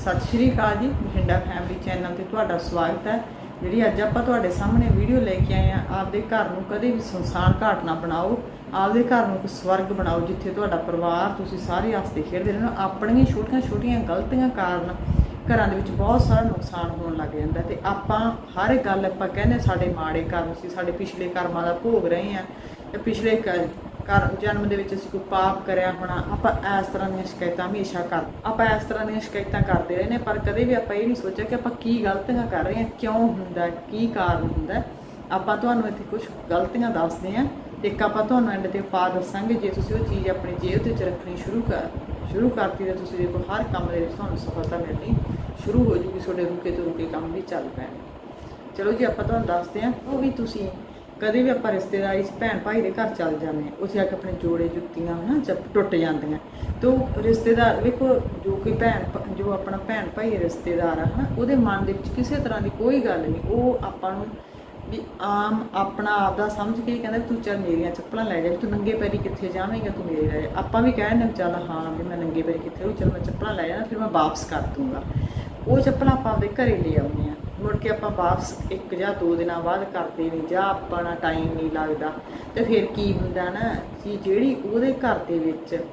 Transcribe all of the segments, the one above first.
ਸਤਿ ਸ਼੍ਰੀ ਅਕਾਲ ਜੀ, Bathinda family channel ਤੇ ਤੁਹਾਡਾ ਸਵਾਗਤ ਹੈ। ਜਿਹੜੀ ਅੱਜ ਆਪਾਂ ਤੁਹਾਡੇ ਸਾਹਮਣੇ ਵੀਡੀਓ ਲੈ ਕੇ ਆਏ ਆ ਆਪਦੇ ਘਰ ਨੂੰ ਕਦੇ ਵੀ ਸੁਨਸਾਨ ਘਾਟ ਨਾ ਬਣਾਓ, ਆਪਦੇ ਘਰ ਨੂੰ ਇੱਕ ਸਵਰਗ ਬਣਾਓ, ਜਿੱਥੇ ਤੁਹਾਡਾ ਪਰਿਵਾਰ, ਤੁਸੀਂ ਸਾਰੇ ਹੱਸਦੇ ਖੇਡਦੇ ਰਹਿਣਾ, ਆਪਣੀਆਂ ਛੋਟੀਆਂ-ਛੋਟੀਆਂ ਗਲਤੀਆਂ ਕਾਰਨ ਘਰਾਂ ਦੇ ਵਿੱਚ ਬਹੁਤ ਸਾਰਾ ਨੁਕਸਾਨ ਹੋਣ ਲੱਗ ਜਾਂਦਾ ਤੇ ਆਪਾਂ ਹਰ ਇੱਕ ਗੱਲ ਆਪਾਂ ਕਹਿੰਦੇ ਸਾਡੇ ਮਾੜੇ ਕਰਮ ਸੀ, ਸਾਡੇ ਪਿਛਲੇ ਕਰਮਾਂ ਦਾ ਭੋਗ ਰਹੇ ਆ ਤੇ ਪਿਛਲੇ ਕ- ਕਰ ਜਨਮ ਦੇ ਵਿੱਚ ਅਸੀਂ ਕੋਈ ਪਾਪ ਕਰਿਆ ਹੋਣਾ, ਆਪਾਂ ਇਸ ਤਰ੍ਹਾਂ ਦੀਆਂ ਸ਼ਿਕਾਇਤਾਂ ਹਮੇਸ਼ਾ ਕਰ, ਆਪਾਂ ਇਸ ਤਰ੍ਹਾਂ ਦੀਆਂ ਸ਼ਿਕਾਇਤਾਂ ਕਰਦੇ ਰਹੇ ਨੇ, ਪਰ ਕਦੇ ਵੀ ਆਪਾਂ ਇਹ ਨਹੀਂ ਸੋਚਿਆ ਕਿ ਆਪਾਂ ਕੀ ਗਲਤੀਆਂ ਕਰ ਰਹੇ ਹਾਂ, ਕਿਉਂ ਹੁੰਦਾ ਕੀ ਕਾਰਨ ਹੁੰਦਾ ਆਪਾਂ ਤੁਹਾਨੂੰ ਇੱਥੇ ਕੁਝ ਗਲਤੀਆਂ ਦੱਸਦੇ ਹਾਂ, ਇੱਕ ਆਪਾਂ ਤੁਹਾਨੂੰ ਐਂਡ ਤੇ ਪਾ ਦੱਸਾਂਗੇ, ਜੇ ਤੁਸੀਂ ਉਹ ਚੀਜ਼ ਆਪਣੀ ਜੇਬ ਦੇ ਵਿੱਚ ਰੱਖਣੀ ਸ਼ੁਰੂ ਕਰ, ਸ਼ੁਰੂ ਕਰਤੀ ਤਾਂ ਤੁਸੀਂ ਦੇਖੋ ਹਰ ਕੰਮ ਦੇ ਵਿੱਚ ਤੁਹਾਨੂੰ ਸਫਲਤਾ ਮਿਲਣੀ ਸ਼ੁਰੂ ਹੋ ਜੂਗੀ, ਤੁਹਾਡੇ ਰੁਕੇ ਤੋਂ ਰੁਕੇ ਕੰਮ ਵੀ ਚੱਲ ਪੈਣਗੇ। ਚਲੋ ਜੀ, ਆਪਾਂ ਤੁਹਾਨੂੰ ਦੱਸਦੇ ਹਾਂ, ਉਹ ਵੀ ਤੁਸੀਂ ਕਦੇ ਵੀ ਆਪਾਂ ਰਿਸ਼ਤੇਦਾਰੀ 'ਚ ਭੈਣ ਭਾਈ ਦੇ ਘਰ ਚੱਲ ਜਾਂਦੇ ਹਾਂ, ਉੱਥੇ ਆ ਕੇ ਆਪਣੇ ਜੋੜੇ ਜੁੱਤੀਆਂ ਹਨਾ ਜਦ ਟੁੱਟ ਜਾਂਦੀਆਂ। ਤੋ ਰਿਸ਼ਤੇਦਾਰ, ਵੇਖੋ ਜੋ ਕੋਈ ਭੈਣ ਭ- ਜੋ ਆਪਣਾ ਭੈਣ ਭਾਈ ਰਿਸ਼ਤੇਦਾਰ ਆ ਹਨਾ, ਉਹਦੇ ਮਨ ਦੇ ਵਿੱਚ ਕਿਸੇ ਤਰ੍ਹਾਂ ਦੀ ਕੋਈ ਗੱਲ ਨਹੀਂ। ਉਹ ਆਪਾਂ ਨੂੰ ਵੀ ਆਮ ਆਪਣਾ ਆਪ ਦਾ ਸਮਝ ਕੇ ਕਹਿੰਦਾ ਤੂੰ ਚੱਲ ਮੇਰੀਆਂ ਚੱਪਲਾਂ ਲੈ ਜਾ ਤੂੰ ਨੰਗੇ ਪੈਰੀ ਕਿੱਥੇ ਜਾਵੇਂਗਾ ਤੂੰ ਮੇਰੇ ਲੈ ਜਾ। ਆਪਾਂ ਵੀ ਕਹਿੰਦੇ ਹਾਂ ਚੱਲ, ਹਾਂ ਵੀ ਮੈਂ ਨੰਗੇ ਪੈਰੀ ਕਿੱਥੇ ਉਹ ਚੱਲ ਮੈਂ ਚੱਪਲਾਂ ਲੈ ਜਾਣਾ ਫਿਰ ਮੈਂ ਵਾਪਸ ਕਰ ਦੂੰਗਾ। ਉਹ ਚੱਪਲਾਂ ਆਪਾਂ ਆਪਦੇ ਘਰੇ ਲੈ ਆਉਂਦੇ ਆ ਮੁੜ ਕੇ ਆਪਾਂ ਵਾਪਸ ਇੱਕ ਜਾਂ ਦੋ ਦਿਨਾਂ ਬਾਅਦ ਕਰਦੇ ਨਹੀਂ ਜਾਂ ਆਪਾਂ ਨਾਲ ਟਾਈਮ ਨਹੀਂ ਲੱਗਦਾ। ਤੇ ਫਿਰ ਕੀ ਹੁੰਦਾ ਨਾ ਕਿ ਜਿਹੜੀ ਉਹਦੇ ਘਰ ਦੇ ਵਿੱਚ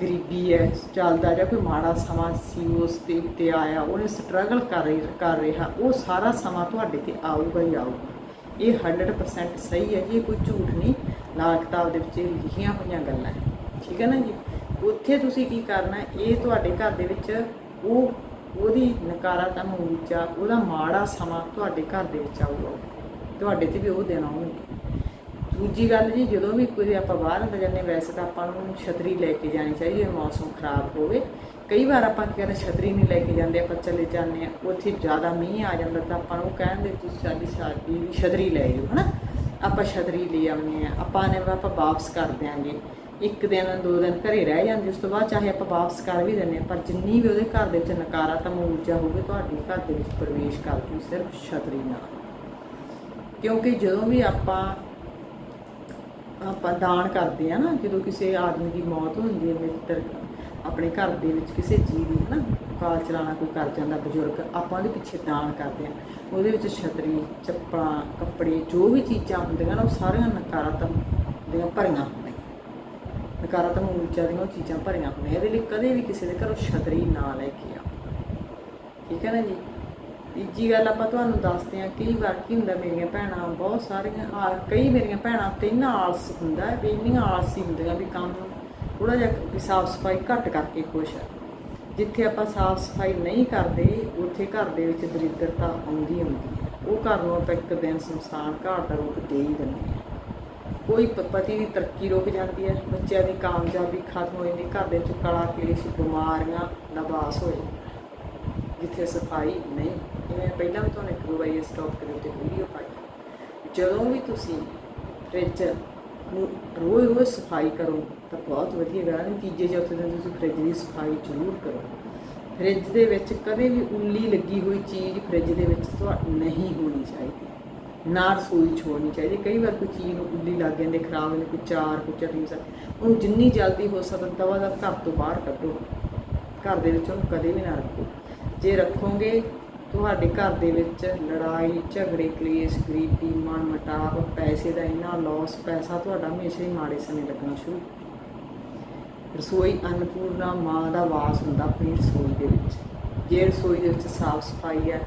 ਗਰੀਬੀ ਹੈ, ਚੱਲਦਾ ਜਾਂ ਕੋਈ ਮਾੜਾ ਸਮਾਂ ਸੀ, ਉਸ ਦੇ ਉੱਤੇ ਆਇਆ, ਉਹਨੇ ਸਟਰਗਲ ਕਰ ਰਹੀ ਕਰ ਰਿਹਾ, ਉਹ ਸਾਰਾ ਸਮਾਂ ਤੁਹਾਡੇ ਤੇ ਆਊਗਾ ਹੀ ਆਊਗਾ। ਇਹ 100% ਸਹੀ ਹੈ ਜੀ, ਇਹ ਕੋਈ ਝੂਠ ਨਹੀਂ। ਲਾਲ ਕਿਤਾਬ ਦੇ ਵਿੱਚ ਲਿਖੀਆਂ ਹੋਈਆਂ ਗੱਲਾਂ ਠੀਕ ਹੈ ਨਾ ਜੀ? ਉੱਥੇ ਤੁਸੀਂ ਕੀ ਕਰਨਾ, ਇਹ ਤੁਹਾਡੇ ਘਰ ਦੇ ਵਿੱਚ ਉਹ ਉਹਦੀ ਨਕਾਰਾਤਮਕ ਊਰਜਾ ਉਹਦਾ ਮਾੜਾ ਸਮਾਂ ਤੁਹਾਡੇ ਘਰ ਦੇ ਵਿੱਚ ਆਊਗਾ। ਤੁਹਾਡੇ ਤੇ ਵੀ ਉਹ ਦਿਨ ਆਉਣਗੇ। ਦੂਜੀ ਗੱਲ ਜੀ, ਜਦੋਂ ਵੀ ਕੋਈ ਆਪਾਂ ਬਾਹਰ ਅੰਦਰ ਜਾਂਦੇ ਵੈਸੇ ਤਾਂ ਆਪਾਂ ਨੂੰ ਛਤਰੀ ਲੈ ਕੇ ਜਾਣੀ ਚਾਹੀਦੀ ਹੈ, ਮੌਸਮ ਖਰਾਬ ਹੋਵੇ। ਕਈ ਵਾਰ ਆਪਾਂ ਕੀ ਕਰਦੇ ਛਤਰੀ ਨਹੀਂ ਲੈ ਕੇ ਜਾਂਦੇ, ਆਪਾਂ ਚਲੇ ਜਾਂਦੇ ਆ ਉੱਥੇ ਜ਼ਿਆਦਾ ਮੀਂਹ ਆ ਜਾਂਦਾ ਤਾਂ ਆਪਾਂ ਨੂੰ ਕਹਿੰਦੇ ਤੁਸੀਂ ਸਾਡੀ ਸਾਡੀ ਵੀ ਛਤਰੀ ਲੈ ਜਾਓ, ਹਨਾ? ਆਪਾਂ ਛਤਰੀ ਲੈ ਆਉਂਦੇ ਆ ਆਪਾਂ ਨੇ ਆਪਾਂ ਵਾਪਸ ਕਰ ਦਿਆਂਗੇ। ਇੱਕ ਦਿਨ, ਦੋ ਦਿਨ ਘਰੇ ਰਹਿ ਜਾਂਦੀ, ਉਸ ਤੋਂ ਬਾਅਦ ਚਾਹੇ ਆਪਾਂ ਵਾਪਸ ਕਰ ਵੀ ਦਿੰਦੇ ਆ ਪਰ ਜਿੰਨੀ ਵੀ ਉਹਦੇ ਘਰ ਦੇ ਵਿੱਚ ਨਕਾਰਾਤਮਕ ਊਰਜਾ ਹੋਵੇ, ਤੁਹਾਡੇ ਘਰ ਦੇ ਵਿੱਚ ਪ੍ਰਵੇਸ਼ ਕਰਦੀ ਸਿਰਫ ਛਤਰੀ ਨਾਲ। ਕਿਉਂਕਿ ਜਦੋਂ ਵੀ ਆਪਾਂ ਆਪਾਂ ਦਾਨ ਕਰਦੇ ਆ ਨਾ, ਜਦੋਂ ਕਿਸੇ ਆਦਮੀ ਦੀ ਮੌਤ ਹੁੰਦੀ ਹੈ, ਮਿੱਤਰ ਆਪਣੇ ਘਰ ਦੇ ਵਿੱਚ ਕਿਸੇ ਜੀਵ ਦੀ, ਹਨਾ ਕਾਲ ਚਲਾਣਾ ਕੋਈ ਕਰ ਜਾਂਦਾ, ਬਜ਼ੁਰਗ, ਆਪਾਂ ਉਹਦੇ ਪਿੱਛੇ ਦਾਨ ਕਰਦੇ ਆ ਉਹਦੇ ਵਿੱਚ ਛਤਰੀ, ਚੱਪਲਾਂ, ਕੱਪੜੇ, ਜੋ ਵੀ ਚੀਜ਼ਾਂ ਹੁੰਦੀਆਂ ਨਾ, ਉਹ ਸਾਰੀਆਂ ਨਕਾਰਾਤਮਕ ਦੀਆਂ ਭਰੀਆਂ। ਨਕਾਰਾਤਮਕ ਊਰਜਾ ਦੀਆਂ ਉਹ ਚੀਜ਼ਾਂ ਭਰੀਆਂ ਹੋਈਆਂ। ਇਹਦੇ ਲਈ ਕਦੇ ਵੀ ਕਿਸੇ ਦੇ ਘਰੋਂ ਛਤਰੀ ਨਾ ਲੈ ਕੇ ਆਓ। ਠੀਕ ਹੈ ਨਾ ਜੀ? ਤੀਜੀ ਗੱਲ ਆਪਾਂ ਤੁਹਾਨੂੰ ਦੱਸਦੇ ਹਾਂ, ਕਈ ਵਾਰ ਕੀ ਹੁੰਦਾ, ਮੇਰੀਆਂ ਭੈਣਾਂ ਬਹੁਤ ਸਾਰੀਆਂ ਆ, ਕਈ ਮੇਰੀਆਂ ਭੈਣਾਂ ਤੇ ਇੰਨਾ ਆਲਸ ਹੁੰਦਾ ਵੀ ਇੰਨੀਆਂ ਆਲਸੀ ਹੁੰਦੀਆਂ ਵੀ ਕੰਮ ਥੋੜਾ ਜਿਹਾ ਵੀ ਸਾਫ਼ ਸਫ਼ਾਈ ਘੱਟ ਕਰਕੇ ਖੁਸ਼ ਹੈ ਜਿੱਥੇ ਆਪਾਂ ਸਾਫ਼ ਸਫ਼ਾਈ ਨਹੀਂ ਕਰਦੇ, ਉੱਥੇ ਘਰ ਦੇ ਵਿੱਚ ਦਰਿਦਰਤਾ ਆਉਂਦੀ ਹੁੰਦੀ ਹੈ। ਉਹ ਘਰ ਨੂੰ ਆਪਾਂ ਇੱਕ ਦਿਨ ਸੰਸਾਨ ਘਾਟ ਦਾ ਰੂਪ ਦੇ ਹੀ ਦਿੰਦੇ ਹਾਂ। ਕੋਈ ਪ- ਪਤੀ ਦੀ ਤਰੱਕੀ ਰੁਕ ਜਾਂਦੀ ਹੈ, ਬੱਚਿਆਂ ਦੀ ਕਾਮਯਾਬੀ ਖਤਮ ਹੋ ਜਾਂਦੀ ਘਰ ਦੇ ਵਿੱਚ ਕਲਾ ਕਲੇਸ਼, ਬਿਮਾਰੀਆਂ ਦਾ ਵਾਸ ਹੋ ਜਾਂਦਾ ਜਿੱਥੇ ਸਫ਼ਾਈ ਨਹੀਂ। ਜਿਵੇਂ ਪਹਿਲਾਂ ਵੀ ਤੁਹਾਨੂੰ ਇੱਕ ਦੋ ਵਾਰੀ ਇਸ ਟੌਪਿਕ ਦੇ ਉੱਤੇ ਵੀਡੀਓ ਪਾਈ ਜਦੋਂ ਵੀ ਤੁਸੀਂ ਫ੍ਰਿਜ ਨੂੰ ਰੋਜ਼ ਰੋਜ਼ ਸਫ਼ਾਈ ਕਰੋ, ਤਾਂ ਬਹੁਤ ਵਧੀਆ ਗੱਲ ਹੈ। ਤੀਜੇ ਚੌਥੇ ਦਿਨ ਤੁਸੀਂ ਫ੍ਰਿਜ ਦੀ ਸਫ਼ਾਈ ਜ਼ਰੂਰ ਕਰੋ। ਫ੍ਰਿਜ ਦੇ ਵਿੱਚ ਕਦੇ ਵੀ ਉੱਲੀ ਲੱਗੀ ਹੋਈ ਚੀਜ਼ ਫ੍ਰਿਜ ਦੇ ਵਿੱਚ ਤੁਹਾ, ਨਹੀਂ ਹੋਣੀ ਚਾਹੀਦੀ। ਨਾ ਰਸੋਈ ਛੋੜਨੀ ਚਾਹੀਦੀ। ਕਈ ਵਾਰ ਕੋਈ ਚੀਜ਼ ਨੂੰ ਉੱਲੀ ਲੱਗ ਜਾਂਦੇ ਖਰਾਬ ਹੁੰਦੀ ਕੋਈ ਚਾਰ, ਕੋਈ ਚਟਨੀ ਸਾ ਉਹਨੂੰ ਜਿੰਨੀ ਜਲਦੀ ਹੋ ਸਕਦਾ ਦਵਾ ਦਾ ਘਰ ਤੋਂ ਬਾਹਰ ਕੱਢੋ। ਘਰ ਦੇ ਵਿੱਚ ਉਹਨੂੰ ਕਦੇ ਵੀ ਨਾ ਰੱਖੋ। ਜੇ ਰੱਖੋਗੇ, ਤੁਹਾਡੇ ਘਰ ਦੇ ਵਿੱਚ ਲੜਾਈ, ਝਗੜੇ, ਕਲੇਸ਼, ਗਰੀਬੀ ਮਨ ਮਟਾਵ ਪੈਸੇ ਦਾ ਇੰਨਾ ਲਾਸ ਪੈਸਾ ਤੁਹਾਡਾ ਹਮੇਸ਼ਾ ਹੀ ਮਾੜੇ ਸਮੇਂ ਲੱਗਣਾ ਸ਼ੁਰੂ ਰਸੋਈ ਅੰਨਪੂਰਨਾ ਮਾਂ ਦਾ ਵਾਸ ਹੁੰਦਾ ਆਪਣੀ ਰਸੋਈ ਦੇ ਵਿੱਚ। ਜੇ ਰਸੋਈ ਦੇ ਵਿੱਚ ਸਾਫ਼ ਸਫ਼ਾਈ ਹੈ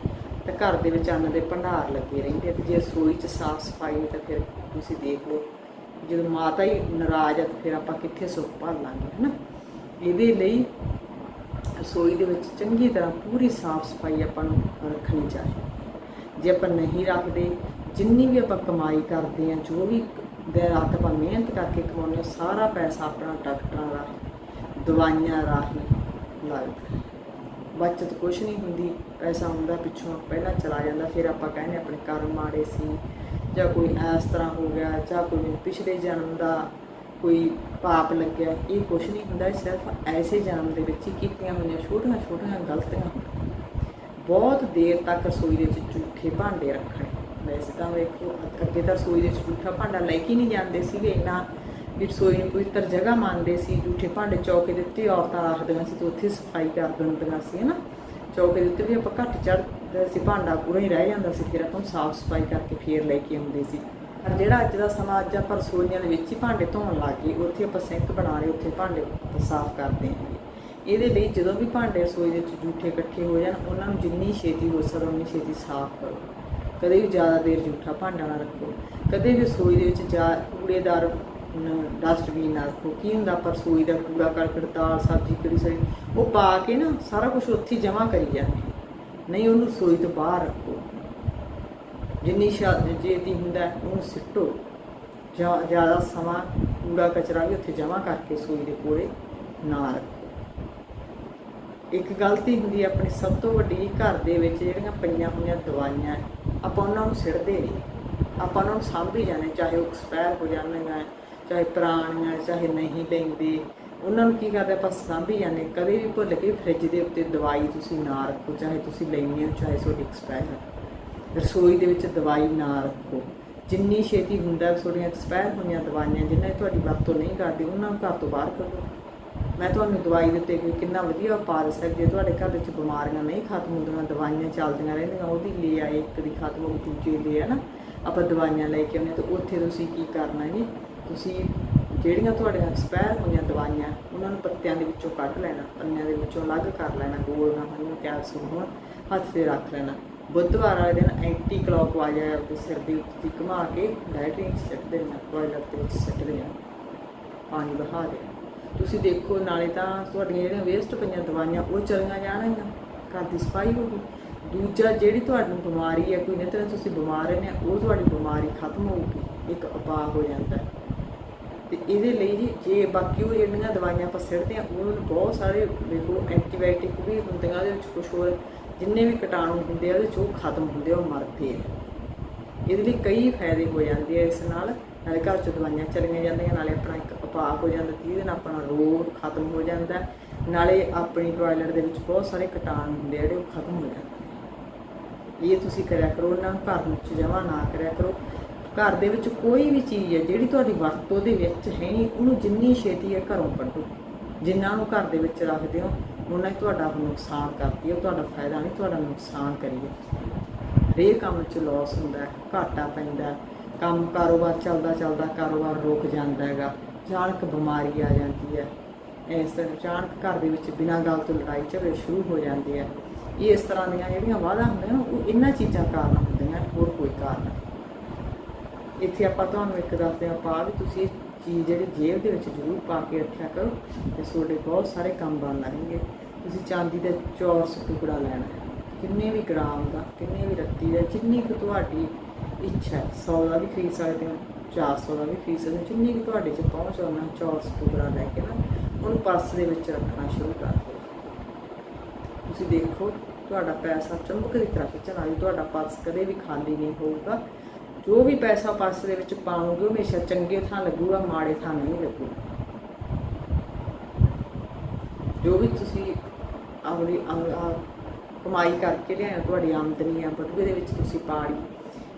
ਤਾਂ ਘਰ ਦੇ ਵਿੱਚ ਅੰਨ ਦੇ ਭੰਡਾਰ ਲੱਗੇ ਰਹਿੰਦੇ ਆ ਤੇ ਜੇ ਰਸੋਈ 'ਚ ਸਾਫ਼ ਸਫ਼ਾਈ ਹੈ ਤਾਂ ਫਿਰ ਤੁਸੀਂ ਦੇਖ ਲਓ, ਜਦੋਂ ਮਾਤਾ ਹੀ ਨਾਰਾਜ਼ ਹੈ ਤਾਂ ਫਿਰ ਆਪਾਂ ਕਿੱਥੇ ਸੁੱਖ ਭਾਲਾਂਗੇ, ਹਨਾ? ਇਹਦੇ ਲਈ ਰਸੋਈ ਦੇ ਵਿੱਚ ਚੰਗੀ ਤਰ੍ਹਾਂ ਪੂਰੀ ਸਾਫ਼ ਸਫ਼ਾਈ ਆਪਾਂ ਨੂੰ ਰੱਖਣੀ ਚਾਹੀਦੀ ਜੇ ਆਪਾਂ ਨਹੀਂ ਰੱਖਦੇ, ਜਿੰਨੀ ਵੀ ਆਪਾਂ ਕਮਾਈ ਕਰਦੇ ਆ ਜੋ ਵੀ ਦਿਨ ਰਾਤ ਆਪਾਂ ਮਿਹਨਤ ਕਰਕੇ ਕਮਾਉਂਦੇ ਹਾਂ, ਸਾਰਾ ਪੈਸਾ ਆਪਣਾ ਡਾਕਟਰਾਂ ਰਾਹੀਂ ਦਵਾਈਆਂ ਰਾਹੀਂ ਲੱਗਦਾ ਬਚਤ ਕੁਛ ਨਹੀਂ ਹੁੰਦੀ ਪੈਸਾ ਹੁੰਦਾ ਪਿੱਛੋਂ ਪਹਿਲਾਂ ਚਲਾ ਜਾਂਦਾ, ਫਿਰ ਆਪਾਂ ਕਹਿੰਦੇ ਆਪਣੇ ਕਰਮ ਮਾੜੇ ਸੀ, ਜਾਂ ਕੋਈ ਇਸ ਤਰ੍ਹਾਂ ਹੋ ਗਿਆ, ਜਾਂ ਕੋਈ ਪਿਛਲੇ ਜਨਮ ਦਾ ਕੋਈ ਪਾਪ ਲੱਗਿਆ, ਇਹ ਕੁਛ ਨਹੀਂ ਹੁੰਦਾ ਸਿਰਫ ਐਸੇ ਜਨਮ ਦੇ ਵਿੱਚ ਹੀ ਕੀਤੀਆਂ ਹੋਈਆਂ ਛੋਟੀਆਂ ਛੋਟੀਆਂ ਗਲਤੀਆਂ। ਬਹੁਤ ਦੇਰ ਤੱਕ ਰਸੋਈ ਦੇ ਵਿੱਚ ਝੂਠੇ ਭਾਂਡੇ ਰੱਖਣੇ। ਵੈਸੇ ਤਾਂ ਵੇਖੋ, ਅੱਗੇ ਤਾਂ ਰਸੋਈ ਦੇ ਵਿੱਚ ਝੂਠਾ ਭਾਂਡਾ ਲੈ ਕੇ ਨਹੀਂ ਜਾਂਦੇ ਸੀਗੇ, ਇੰਨਾ ਵੀ ਰਸੋਈ ਨੂੰ ਪਵਿੱਤਰ ਜਗ੍ਹਾ ਮੰਨਦੇ ਸੀ ਝੂਠੇ ਭਾਂਡੇ ਚੌਕੇ ਦੇ ਉੱਤੇ ਔਰਤਾਂ ਰੱਖਦੀਆਂ ਸੀ, ਤੇ ਉੱਥੇ ਸਫ਼ਾਈ ਕਰ ਦਿੰਦੀਆਂ ਸੀ ਹਨਾ? ਚੌਕੇ ਦੇ ਉੱਤੇ ਵੀ ਆਪਾਂ ਘੱਟ ਚੜ੍ਹਦੇ ਸੀ, ਭਾਂਡਾ ਪੂਰਾ ਹੀ ਰਹਿ ਜਾਂਦਾ ਸੀ, ਫਿਰ ਆਪਾਂ ਸਾਫ਼ ਸਫ਼ਾਈ ਕਰਕੇ ਫੇਰ ਲੈ ਕੇ ਆਉਂਦੇ ਸੀ। ਪਰ ਜਿਹੜਾ ਅੱਜ ਦਾ ਸਮਾਂ, ਅੱਜ ਆਪਾਂ ਰਸੋਈਆਂ ਦੇ ਵਿੱਚ ਹੀ ਭਾਂਡੇ ਧੋਣ ਲੱਗ ਗਏ, ਉੱਥੇ ਆਪਾਂ ਸਿੰਕ ਬਣਾ ਰਹੇ ਉੱਥੇ ਭਾਂਡੇ ਸਾਫ਼ ਕਰਦੇ ਹਾਂ। ਇਹਦੇ ਲਈ ਜਦੋਂ ਵੀ ਭਾਂਡੇ ਰਸੋਈ ਦੇ ਵਿੱਚ ਜੂਠੇ ਇਕੱਠੇ ਹੋ ਜਾਣ, ਉਹਨਾਂ ਨੂੰ ਜਿੰਨੀ ਛੇਤੀ ਹੋ ਸਕਦਾ ਉਨੀ ਛੇਤੀ ਸਾਫ਼ ਕਰੋ। ਕਦੇ ਵੀ ਜ਼ਿਆਦਾ ਦੇਰ ਜੂਠਾ ਭਾਂਡਾ ਨਾ ਰੱਖੋ। ਕਦੇ ਵੀ ਰਸੋਈ ਦੇ ਵਿੱਚ ਜਾ, ਕੂੜੇਦਾਰ ਡਸਟਬੀਨ ਨਾ ਰੱਖੋ ਕੀ ਹੁੰਦਾ ਆਪਾਂ ਰਸੋਈ ਦਾ ਕੂੜਾ, ਕਰਕਟ, ਦਾਲ, ਸਬਜ਼ੀ ਕਿਹੜੀ ਸਾਰੀ, ਉਹ ਪਾ ਕੇ ਨਾ ਸਾਰਾ ਕੁਝ ਉੱਥੇ ਹੀ ਜਮ੍ਹਾਂ ਕਰੀ ਜਾਂਦੇ ਨਹੀਂ, ਉਹਨੂੰ ਰਸੋਈ ਤੋਂ ਬਾਹਰ ਰੱਖੋ। ਜਿੰਨੀ ਸ਼ਾ ਹੁੰਦਾ, ਉਹਨੂੰ ਸਿੱਟੋ। ਜਾਂ ਜ਼ਿਆਦਾ ਸਮਾਂ ਕੂੜਾ, ਕਚਰਾ ਵੀ ਉੱਥੇ ਜਮ੍ਹਾਂ ਕਰਕੇ ਰਸੋਈ ਦੇ ਕੋਲੇ ਨਾ ਰੱਖੋ। ਇੱਕ ਗਲਤੀ ਹੁੰਦੀ ਹੈ ਆਪਣੀ ਸਭ ਤੋਂ ਵੱਡੀ, ਘਰ ਦੇ ਵਿੱਚ ਜਿਹੜੀਆਂ ਪਈਆਂ ਹੋਈਆਂ ਦਵਾਈਆਂ, ਆਪਾਂ ਉਹਨਾਂ ਨੂੰ ਸਿੱਟਦੇ ਨਹੀਂ। ਆਪਾਂ ਉਹਨਾਂ ਨੂੰ ਸਾਂਭੀ ਜਾਂਦੇ ਚਾਹੇ ਉਹ ਐਕਸਪਾਇਰ ਹੋ ਜਾਂਦੀਆਂ ਚਾਹੇ ਪੁਰਾਣੀਆਂ, ਚਾਹੇ ਨਹੀਂ ਲੈਂਦੇ ਉਹਨਾਂ ਨੂੰ ਕੀ ਕਰਦੇ ਆਪਾਂ ਸਾਂਭੀ ਜਾਂਦੇ ਕਦੇ ਵੀ ਭੁੱਲ ਕੇ ਫ੍ਰਿਜ ਦੇ ਉੱਤੇ ਦਵਾਈ ਤੁਸੀਂ ਨਾ ਰੱਖੋ, ਚਾਹੇ ਤੁਸੀਂ ਲੈਣੀ ਹੋ, ਚਾਹੇ ਤੁਹਾਡੀ ਐਕਸਪਾਇਰ ਹੈ ਰਸੋਈ ਦੇ ਵਿੱਚ ਦਵਾਈ ਨਾ ਰੱਖੋ। ਜਿੰਨੀ ਛੇਤੀ ਹੁੰਦਾ ਤੁਹਾਡੀਆਂ ਐਕਸਪਾਇਰ ਹੋਈਆਂ ਦਵਾਈਆਂ ਜਿਨ੍ਹਾਂ ਦੀ ਤੁਹਾਡੀ ਵਰਤੋਂ ਨਹੀਂ ਕਰਦੇ, ਉਹਨਾਂ ਨੂੰ ਘਰ ਤੋਂ ਬਾਹਰ ਕੱਢੋ। ਮੈਂ ਤੁਹਾਨੂੰ ਦਵਾਈ ਦਿੱਤੇ ਕੋਈ ਕਿੰਨਾ ਵਧੀਆ ਉਪਾਅ ਦੱਸਿਆ ਜੇ ਤੁਹਾਡੇ ਘਰ ਵਿੱਚ ਬਿਮਾਰੀਆਂ ਨਹੀਂ ਖਤਮ ਹੁੰਦੀਆਂ, ਦਵਾਈਆਂ ਚੱਲਦੀਆਂ ਰਹਿੰਦੀਆਂ, ਉਹਦੀ ਲੈ ਆਏ, ਇੱਕ ਦੀ ਖਤਮ ਹੋ ਗਈ, ਦੂਜੀ ਲਈ ਹੈ ਨਾ? ਆਪਾਂ ਦਵਾਈਆਂ ਲੈ ਕੇ ਆਉਂਦੇ ਤਾਂ ਉੱਥੇ ਤੁਸੀਂ ਕੀ ਕਰਨਾ ਜੀ? ਤੁਸੀਂ ਜਿਹੜੀਆਂ ਤੁਹਾਡੀਆਂ ਐਕਸਪਾਇਰ ਹੋਈਆਂ ਦਵਾਈਆਂ, ਉਹਨਾਂ ਨੂੰ ਪੱਤਿਆਂ ਦੇ ਵਿੱਚੋਂ ਕੱਢ ਲੈਣਾ, ਪੰਨਿਆਂ ਦੇ ਵਿੱਚੋਂ ਅਲੱਗ ਕਰ ਲੈਣਾ, ਗੋਲ ਨਾ ਹੋਣ ਕੈਪਸੂਲ ਹੋਣ ਹੱਥ ਤੇ ਰੱਖ ਲੈਣਾ। ਬੁੱਧਵਾਰ ਵਾਲੇ ਦਿਨ ਐਂਟੀ ਕਲੌਕਵਾਈਜ਼ ਆਪਣੇ ਸਿਰ ਦੇ ਉੱਤੇ ਘੁਮਾ ਕੇ ਲੈਟਰਿਨ 'ਚ ਸਿੱਟ ਦੇਣਾ ਟਾਇਲਟ ਦੇ ਵਿੱਚ ਸਿੱਟ ਦੇਣਾ, ਪਾਣੀ ਬਹਾ ਦੇਣਾ। ਤੁਸੀਂ ਦੇਖੋ, ਨਾਲੇ ਤਾਂ ਤੁਹਾਡੀਆਂ ਜਿਹੜੀਆਂ ਵੇਸਟ ਪਈਆਂ ਦਵਾਈਆਂ, ਉਹ ਚਲੀਆਂ ਜਾਣਗੀਆਂ ਘਰ ਦੀ ਸਫ਼ਾਈ ਹੋਊਗੀ ਦੂਜਾ, ਜਿਹੜੀ ਤੁਹਾਨੂੰ ਬਿਮਾਰੀ ਹੈ, ਕੋਈ ਨਾ ਤਰ੍ਹਾਂ ਤੁਸੀਂ ਬਿਮਾਰ ਰਹਿੰਦੇ ਆ ਉਹ ਤੁਹਾਡੀ ਬਿਮਾਰੀ ਖਤਮ ਹੋਊਗੀ, ਇੱਕ ਉਪਾਅ ਹੋ ਜਾਂਦਾ ਹੈ। ਤੇ ਇਹਦੇ ਲਈ ਜੀ ਜੇ ਬਾਕੀ ਉਹ ਜਿਹੜੀਆਂ ਦਵਾਈਆਂ ਆਪਾਂ ਸਿੱਟਦੇ ਆ ਉਹਨਾਂ ਨੂੰ ਬਹੁਤ ਸਾਰੇ ਦੇਖੋ ਐਂਟੀਬਾਇਓਟਿਕ ਵੀ ਹੁੰਦੀਆਂ, ਉਹਦੇ ਵਿੱਚ ਕੁਝ ਹੋਰ ਜਿੰਨੇ ਵੀ ਕੀਟਾਣੂ ਹੁੰਦੇ ਆ, ਉਹਦੇ ਚ ਉਹ ਖਤਮ ਹੁੰਦੇ ਉਹ ਮਰਦੇ ਆ। ਇਹਦੇ ਲਈ ਕਈ ਫਾਇਦੇ ਹੋ ਜਾਂਦੇ ਆ ਇਸ ਨਾਲ, ਨਾਲੇ ਘਰ ਚ ਦਵਾਈਆਂ ਚਲੀਆਂ ਜਾਂਦੀਆਂ, ਨਾਲੇ ਆਪਣਾ ਇੱਕ ਉਪਾਅ ਹੋ ਜਾਂਦਾ, ਜਿਹਦੇ ਨਾਲ ਆਪਣਾ ਰੋਗ ਖਤਮ ਹੋ ਜਾਂਦਾ, ਨਾਲੇ ਆਪਣੀ ਟਾਇਲਟ ਦੇ ਵਿੱਚ ਬਹੁਤ ਸਾਰੇ ਕੀਟਾਣੂ ਹੁੰਦੇ ਆ, ਜਿਹੜੇ ਉਹ ਖਤਮ ਹੋ ਜਾਂਦੇ ਇਹ ਤੁਸੀਂ ਕਰਿਆ ਕਰੋ, ਉਹਨਾਂ ਨੂੰ ਘਰ ਵਿੱਚ ਜਮਾ ਨਾ ਕਰਿਆ ਕਰੋ। ਘਰ ਦੇ ਵਿੱਚ ਕੋਈ ਵੀ ਚੀਜ਼ ਹੈ, ਜਿਹੜੀ ਤੁਹਾਡੀ ਵਰਤੋਂ ਦੇ ਵਿੱਚ ਹੈ ਨਹੀਂ, ਉਹਨੂੰ ਜਿੰਨੀ ਛੇਤੀ ਹੈ ਘਰੋਂ ਕੱਢੋ। ਜਿੰਨਾ ਨੂੰ ਘਰ ਦੇ ਵਿੱਚ ਰੱਖਦੇ ਹੋ, ਉਹਨਾਂ ਹੀ ਤੁਹਾਡਾ ਨੁਕਸਾਨ ਕਰਦੀ ਹੈ, ਉਹ ਤੁਹਾਡਾ ਫਾਇਦਾ ਨਹੀਂ, ਤੁਹਾਡਾ ਨੁਕਸਾਨ ਕਰੀਏ। ਹਰੇਕ ਕੰਮ 'ਚ ਲਾਸ ਹੁੰਦਾ ਘਾਟਾ ਪੈਂਦਾ ਕੰਮ ਕਾਰੋਬਾਰ ਚੱਲਦਾ ਚੱਲਦਾ ਕਾਰੋਬਾਰ ਰੁਕ ਜਾਂਦਾ ਹੈਗਾ, ਅਚਾਨਕ ਬਿਮਾਰੀ ਆ ਜਾਂਦੀ ਹੈ। ਇਸ ਤਰ੍ਹਾਂ ਅਚਾਨਕ ਘਰ ਦੇ ਵਿੱਚ ਬਿਨਾਂ ਗੱਲ ਤੋਂ ਲੜਾਈ ਝਗੜੇ ਸ਼ੁਰੂ ਹੋ ਜਾਂਦੇ ਆ ਇਸ ਤਰ੍ਹਾਂ ਦੀਆਂ ਜਿਹੜੀਆਂ ਵਾਅਦਾ ਹੁੰਦੀਆਂ ਨਾ, ਉਹ ਇਹਨਾਂ ਚੀਜ਼ਾਂ ਕਾਰਨ ਹੁੰਦੀਆਂ, ਹੋਰ ਕੋਈ ਕਾਰਨ ਨਹੀਂ। ਇੱਥੇ ਆਪਾਂ ਤੁਹਾਨੂੰ ਇੱਕ ਦੱਸਦੇ ਹਾਂ ਪਾ ਵੀ ਤੁਸੀਂ ਇਹ ਚੀਜ਼ ਜਿਹੜੀ ਜੇਬ ਦੇ ਵਿੱਚ ਜ਼ਰੂਰ ਪਾ ਕੇ ਰੱਖਿਆ ਕਰੋ ਤੇ ਤੁਹਾਡੇ ਬਹੁਤ ਸਾਰੇ ਕੰਮ ਬਣ ਲੈਣਗੇ ਤੁਸੀਂ ਚਾਂਦੀ ਦਾ ਚੌਰਸ ਟੁਕੜਾ ਲੈਣਾ ਕਿੰਨੇ ਵੀ ਗ੍ਰਾਮ ਦਾ, ਕਿੰਨੇ ਵੀ ਰੱਤੀ ਦਾ, ਜਿੰਨੀ ਕੁ ਤੁਹਾਡੀ ਇੱਛਾ ਹੈ 100 ਦਾ ਵੀ ਖਰੀਦ ਸਕਦੇ ਹੋ 400 ਦਾ ਵੀ ਖਰੀਦ ਸਕਦੇ ਹੋ, ਜਿੰਨੀ ਕੁ ਤੁਹਾਡੇ 'ਚ ਪਹੁੰਚ ਉਹਨਾਂ ਚੌਰਸ ਟੁਕੜਾ ਲੈ ਕੇ ਨਾ, ਉਹਨੂੰ ਪਰਸ ਦੇ ਵਿੱਚ ਰੱਖਣਾ ਸ਼ੁਰੂ ਕਰ ਦਿਓ। ਤੁਸੀਂ ਦੇਖੋ, ਤੁਹਾਡਾ ਪੈਸਾ ਚੁੰਬਕ ਦੀ ਤਰ੍ਹਾਂ ਖਿੱਚਣ ਆਈ ਤੁਹਾਡਾ ਪਰਸ ਕਦੇ ਵੀ ਖਾਲੀ ਨਹੀਂ ਹੋਊਗਾ। ਜੋ ਵੀ ਪੈਸਾ ਪਰਸ ਦੇ ਵਿੱਚ ਪਾਉਂਗੇ, ਉਹ ਹਮੇਸ਼ਾ ਚੰਗੇ ਥਾਂ ਲੱਗੂਗਾ, ਮਾੜੇ ਥਾਂ ਨਹੀਂ ਲੱਗੂਗਾ। ਜੋ ਵੀ ਤੁਸੀਂ ਆਪਣੀ ਕਮਾਈ ਕਰਕੇ ਲਿਆਏ, ਤੁਹਾਡੀ ਆਮਦਨੀ ਆ, ਬਟੂਏ ਦੇ ਵਿੱਚ ਤੁਸੀਂ ਪਾੜੀ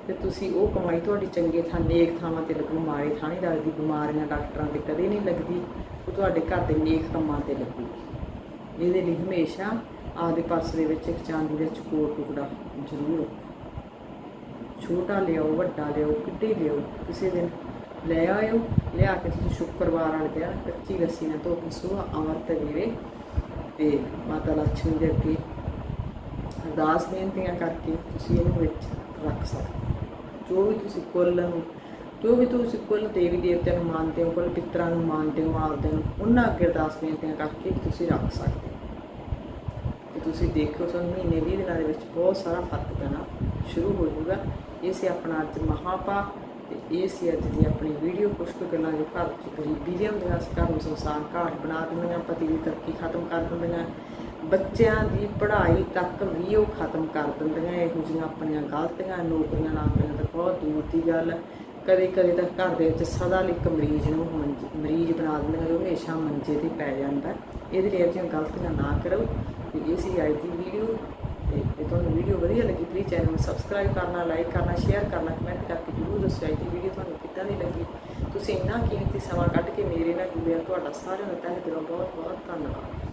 ਤੇ ਤੁਸੀਂ ਉਹ ਕਮਾਈ ਤੁਹਾਡੀ ਚੰਗੇ ਥਾਂ, ਨੇਕ ਥਾਵਾਂ ਤੇ ਲੱਗੂ, ਮਾੜੇ ਥਾਂ ਨਹੀਂ ਲੱਗਦੀ, ਬਿਮਾਰੀਆਂ ਡਾਕਟਰਾਂ ਤੇ ਕਦੇ ਨਹੀਂ ਲੱਗਦੀ, ਉਹ ਤੁਹਾਡੇ ਘਰ ਦੇ ਨੇਕ ਕੰਮਾਂ ਤੇ ਲੱਗੂਗੀ ਇਹਦੇ ਲਈ ਹਮੇਸ਼ਾ ਆਪਦੇ ਪਰਸ ਦੇ ਵਿੱਚ ਇੱਕ ਚਾਂਦੀ ਦਾ ਚਕੋਰ ਟੁਕੜਾ ਜ਼ਰੂਰ ਰੱਖੋ। ਛੋਟਾ ਲਿਆਓ, ਵੱਡਾ ਲਿਆਓ, ਕਿੱਡੀ ਲਿਆਓ, ਕਿਸੇ ਦਿਨ ਲੈ ਆਇਓ, ਲਿਆ ਕੇ ਤੁਸੀਂ ਸ਼ੁੱਕਰਵਾਰ ਵਾਲੇ ਦਿਨ ਕੱਚੀ ਲੱਸੀ ਨਾਲ ਧੋ ਕੇ ਸੁਬਾਹ ਅੰਮ੍ਰਿਤ ਵੇਲੇ ਤੇ ਮਾਤਾ ਲక్ష్ਮੀ ਦੇ ਅੱਗੇ ਅਰਦਾਸ ਬੇਨਤੀਆਂ ਕਰਕੇ ਤੁਸੀਂ ਇਹਨੂੰ ਵਿੱਚ ਰੱਖ ਸਕਦੇ ਹੋ। ਜੋ ਵੀ ਤੁਸੀਂ ਕੁੱਲ ਨੂੰ, ਜੋ ਵੀ ਤੁਸੀਂ ਕੁੱਲ ਦੇਵੀ ਦੇਵਤਿਆਂ ਨੂੰ ਮੰਨਦੇ ਹੋ, ਕੁੱਲ ਪਿੱਤਰਾਂ ਨੂੰ ਮੰਨਦੇ ਹੋ, ਆਪਦੇ ਨੂੰ, ਉਹਨਾਂ ਅੱਗੇ ਅਰਦਾਸ ਬੇਨਤੀਆਂ ਕਰਕੇ ਤੁਸੀਂ ਰੱਖ ਸਕਦੇ ਹੋ ਤੇ ਤੁਸੀਂ ਦੇਖੋ ਤੁਹਾਨੂੰ ਮਹੀਨੇ ਵੀਹ ਦਿਨਾਂ ਦੇ ਵਿੱਚ ਬਹੁਤ ਸਾਰਾ ਫ਼ਰਕ ਪੈਣਾ ਸ਼ੁਰੂ ਹੋ ਜਾਊਗਾ ਇਹ ਸੀ ਆਪਣਾ ਅੱਜ ਮਹਾਪਾ ਤੇ ਇਹ ਸੀ ਅੱਜ ਦੀ ਆਪਣੀ ਵੀਡੀਓ। ਕੁਛ ਕੁ ਗੱਲਾਂ ਜੋ ਘਰ 'ਚ ਗਰੀਬੀ ਦੀਆਂ ਹੁੰਦੀਆਂ ਸੀ ਘਰ ਨੂੰ ਸੰਸਾਰ ਘਾਟ ਬਣਾ ਦਿੰਦੀਆਂ ਪਤੀ ਦੀ ਤਰੱਕੀ ਖਤਮ ਕਰ ਦਿੰਦੀਆਂ ਬੱਚਿਆਂ ਦੀ ਪੜ੍ਹਾਈ ਤੱਕ ਵੀ ਉਹ ਖਤਮ ਕਰ ਦਿੰਦੀਆਂ ਇਹੋ ਜਿਹੀਆਂ ਆਪਣੀਆਂ ਗਲਤੀਆਂ, ਨੌਕਰੀਆਂ ਨਾ ਨਾਕਰੀਆਂ ਤਾਂ ਬਹੁਤ ਦੂਰ ਦੀ ਗੱਲ। ਕਦੇ ਕਦੇ ਤਾਂ ਘਰ ਦੇ ਵਿੱਚ ਸਦਾ ਲਈ ਇੱਕ ਮਰੀਜ਼ ਨੂੰ ਮੰਜ- ਮਰੀਜ਼ ਬਣਾ ਦਿੰਦੀਆਂ ਜੋ ਹਮੇਸ਼ਾ ਮੰਜੇ ਤੇ ਪੈ ਜਾਂਦਾ। ਇਹਦੇ ਲਈ ਇਹ ਜਿਹੀਆਂ ਗਲਤੀਆਂ ਨਾ ਕਰੋ। ਤੇ ਇਹ ਸੀ ਅੱਜ ਦੀ ਵੀਡੀਓ। ਤੇ ਜੇ ਤੁਹਾਨੂੰ ਵੀਡੀਓ ਵਧੀਆ ਲੱਗੀ ਪਲੀਜ਼ ਚੈਨਲ ਨੂੰ ਸਬਸਕ੍ਰਾਈਬ ਕਰਨਾ ਲਾਈਕ ਕਰਨਾ ਸ਼ੇਅਰ ਕਰਨਾ ਕਮੈਂਟ ਕਰਕੇ ਜਰੂਰ ਦੱਸਿਓ। ਅੱਜ ਦੀ ਵੀਡੀਓ ਤੁਹਾਨੂੰ ਕਿੱਦਾਂ ਦੀ ਲੱਗੀ? ਤੁਸੀਂ ਇੰਨਾ ਕੀਮਤੀ ਸਮਾਂ ਕੱਢ ਕੇ ਮੇਰੇ ਨਾਲ ਜੁੜਿਆ, ਤੁਹਾਡਾ ਸਾਰਿਆਂ ਦਾ ਤਹਿ ਦਿਲੋਂ ਬਹੁਤ ਬਹੁਤ ਧੰਨਵਾਦ।